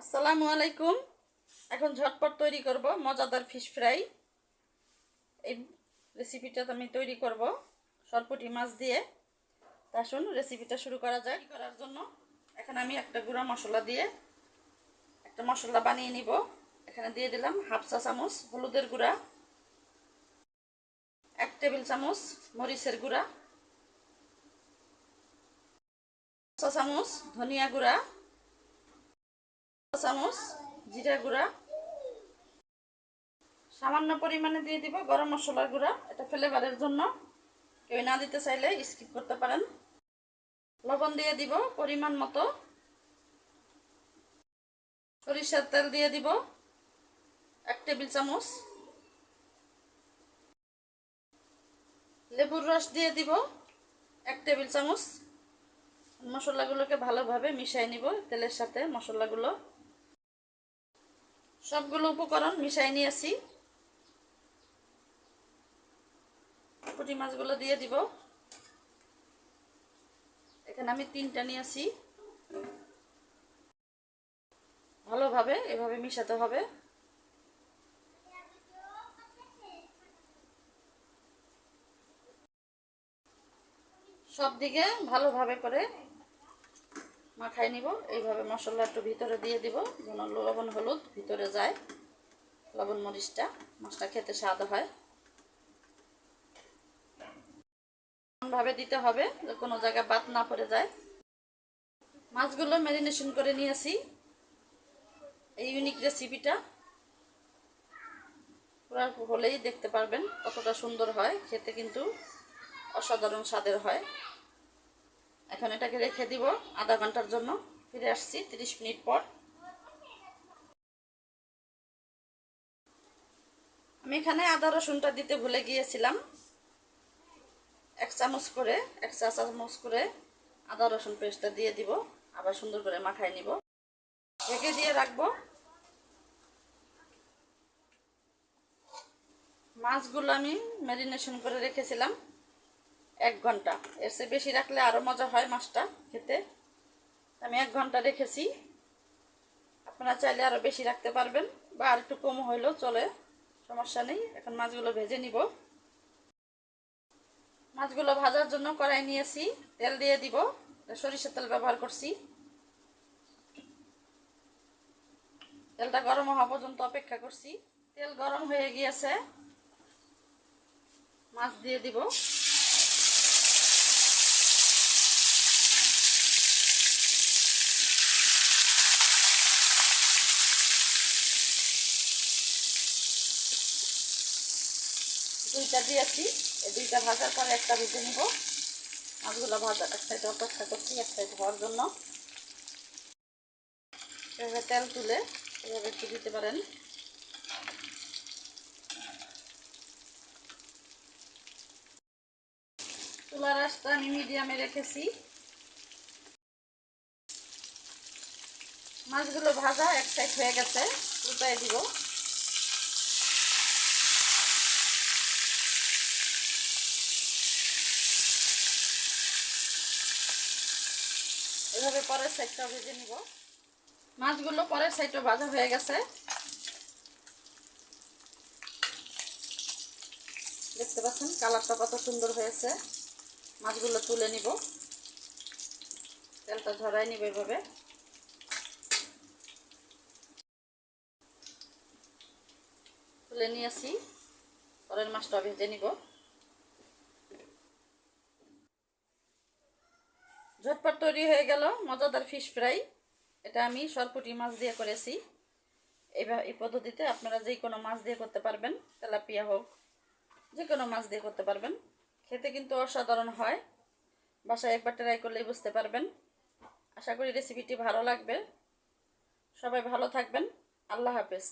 আসসালামু আলাইকুম। এখন ঝটপট তৈরি করব মজাদার ফিশ ফ্রাই এই রেসিপিটা আমি তৈরি করব সরপুটি মাছ দিয়ে। আসুন রেসিপিটা শুরু করা যায় করার জন্য এখানে আমি একটা গুঁড়া মশলা দিয়ে একটা মশলা বানিয়ে নিব। এখানে দিয়ে দিলাম হাফ চা চামচ হলুদের গুঁড়া, এক টেবিল চামচ মরিচের গুঁড়া, চা চামচ ধনিয়া গুঁড়া চামচ জিরা গুঁড়া। সামান্য পরিমাণে দিয়ে দিব গরম মশলার গুঁড়া, এটা ফ্লেভারের জন্য। কেউ না দিতে চাইলে স্কিপ করতে পারেন। লবণ দিয়ে দিব পরিমাণ মতো। সরিষার তেল দিয়ে দিব এক টেবিল চামচ। লেবুর রস দিয়ে দিব এক টেবিল চামচ। মশলাগুলোকে ভালোভাবে মিশাই নিব তেলের সাথে মশলাগুলো। সবগুলো উপকরণ মিশাই নিয়েছি। পুঁটি মাছগুলো দিয়ে দিব। এখানে আমি তিনটা নিয়েছি। ভালোভাবে এভাবে মিশাতে হবে। সব দিকে ভালোভাবে করে মাখাই নিব। এইভাবে মশলা একটু ভিতরে দিয়ে দিব। যেন লবণ, হলুদ ভিতরে যায়। লবণ, মরিচটা মাছটা খেতে স্বাদ হয়। ভাবে দিতে হবে কোনো জায়গায় বাদ না পড়ে যায়। মাছগুলো ম্যারিনেশন করে নিয়েছি। এই ইউনিক রেসিপিটা পুরো হলেই দেখতে পারবেন কতটা সুন্দর হয়। খেতে কিন্তু অসাধারণ স্বাদের হয়। এখন এটাকে রেখে দিব আধা ঘণ্টার জন্য। ফিরে আসছি তিরিশ মিনিট পর। আমি এখানে আদা রসুনটা দিতে ভুলে গিয়েছিলাম। এক চামচ করে, এক চা চামচ করে আদা রসুন পেস্টটা দিয়ে দিব। আবার সুন্দর করে মাখাই নিব। ঢেকে দিয়ে রাখব। মাছগুলো আমি ম্যারিনেশন করে রেখেছিলাম। এক ঘণ্টা। এর চেয়ে বেশি রাখলে আরও মজা হয় মাছটা খেতে। আমি এক ঘণ্টা রেখেছি। আপনারা চাইলে আরও বেশি রাখতে পারবেন বা আর একটু কম হইলেও চলে। সমস্যা নেই, এখন মাছগুলো ভেজে নিব। মাছগুলো ভাজার জন্য কড়াই নিয়েছি, তেল দিয়ে দিব, সরিষার তেল ব্যবহার করছি। তেলটা গরম হওয়া পর্যন্ত অপেক্ষা করছি। তেল গরম হয়ে গিয়েছে। মাছ দিয়ে দিব। দুইটা দিয়েছি এই দুইটা ভাজার পরে একটা ভেজে নিব। মাছগুলো ভাজা এক সাইডে অপেক্ষা করছি, এক সাইড হওয়ার জন্য। এভাবে তেল তুলে এভাবে একটু দিতে পারেন। চুলার আঁচটা আমি মিডিয়ামে রেখেছি। মাছগুলো ভাজা এক সাইড হয়ে গেছে, উল্টায় দিব। এভাবে পরের সাইডটা ভেজে নিব। মাছগুলো পরের সাইডটা ভাজা হয়ে গেছে। দেখতে পাচ্ছেন কালারটা কত সুন্দর হয়েছে। মাছগুলো তুলে নিব। তেলটা ঝরাই নিব এভাবে। তুলে নিয়েছি পরের মাছটা ভেজে নিব। ঝটপট তৈরি হয়ে গেল, মজাদার ফিশ ফ্রাই এটা আমি সরপুটি মাছ দিয়ে করেছি। এইভাবে এই পদ্ধতিতে আপনারা যে কোনো মাছ দিয়ে করতে পারবেন, তেলাপিয়া হোক, যে কোনো মাছ দিয়ে করতে পারবেন। খেতে কিন্তু অসাধারণ হয়। বাসায় একবার ট্রাই করলেই বুঝতে পারবেন। আশা করি রেসিপিটি ভালো লাগবে। সবাই ভালো থাকবেন। আল্লাহ হাফেজ।